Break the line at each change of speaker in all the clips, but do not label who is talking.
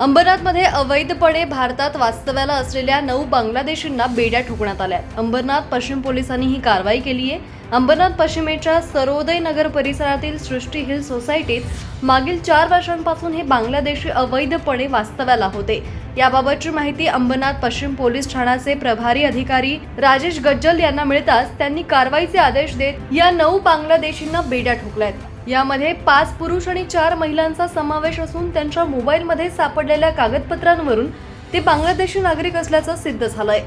अंबरनाथमध्ये अवैधपणे भारतात वास्तव्याला असलेल्या नऊ बांगलादेशींना बेड्या ठोकण्यात आल्या. अंबरनाथ पश्चिम पोलिसांनी ही कारवाई केली आहे. अंबरनाथ पश्चिमेच्या सरोदय नगर परिसरातील सृष्टी हिल सोसायटीत मागील चार वर्षांपासून हे बांगलादेशी अवैधपणे वास्तव्याला होते. याबाबतची माहिती अंबरनाथ पश्चिम पोलीस ठाण्याचे प्रभारी अधिकारी राजेश गज्जल यांना मिळताच त्यांनी कारवाईचे आदेश देत या नऊ बांगलादेशींना बेड्या ठोकल्यात यामध्ये पाच पुरुष आणि चार महिलांचा समावेश असून त्यांच्या मोबाईलमध्ये सापडलेल्या कागदपत्रांवरून ते बांगलादेशी नागरिक असल्याचं सिद्ध झालंय.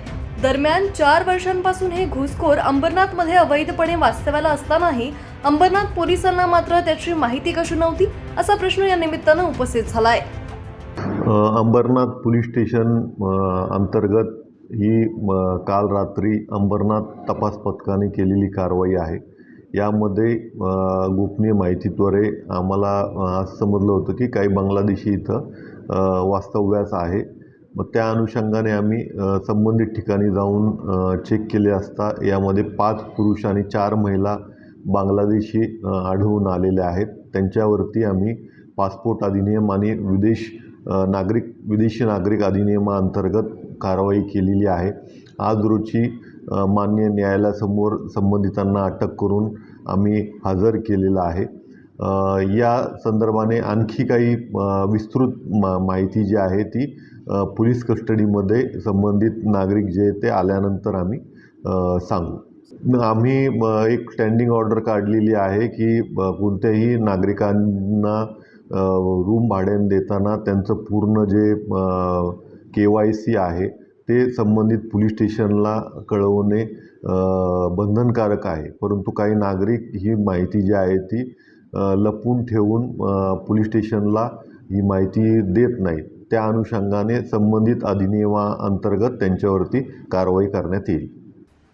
दरम्यान चार वर्षांपासून हे घुसखोर अंबरनाथमध्ये अवैधपणे वास्तव्याला असतानाही अंबरनाथ पोलिसांना मात्र त्याची माहिती कशी नव्हती असा प्रश्न या निमित्तानं उपस्थित झालाय.
अंबरनाथ पोलीस स्टेशन अंतर्गत ही काल रात्री अंबरनाथ तपास पथकाने केलेली कारवाई आहे. यामध्ये गोपनीय माहितीद्वारे आम्हाला अ, समजलं होतं की काही बांगलादेशी इथं वास्तव्यास आहे. मग त्या अनुषंगाने आम्ही संबंधित ठिकाणी जाऊन चेक केले असता यामध्ये पाच पुरुष आणि चार महिला बांगलादेशी आढळून आलेल्या आहेत. त्यांच्यावरती आम्ही पासपोर्ट अधिनियम आणि विदेश नागरिक विदेशी नागरिक अधिनियमाअंतर्गत कारवाई केलेली आहे. आज रोजी मान्य न्यायालयासमोर संबंधितांना अटक करून आम्ही हजर केलेलं आहे. या संदर्भाने आणखी काही विस्तृत मा माहिती जी आहे ती पोलीस कस्टडीमध्ये संबंधित नागरिक जे ते आल्यानंतर आम्ही सांगू. आम्ही म, एक स्टँडिंग ऑर्डर काढलेली आहे की कोणत्याही नागरिकांना रूम भाड्याने देताना त्यांचं पूर्ण जे के वाय सी आहे ते संबंधित पोलीस स्टेशनला कळवणे बंधनकारक आहे. परंतु काही नागरिक ही माहिती जी आहे ती लपून लपवून ठेवून पोलीस स्टेशनला ही माहिती देत नाहीत त्या अनुषंगाने संबंधित अधिनियमाअंतर्गत त्यांच्यावरती कारवाई करण्यात येईल.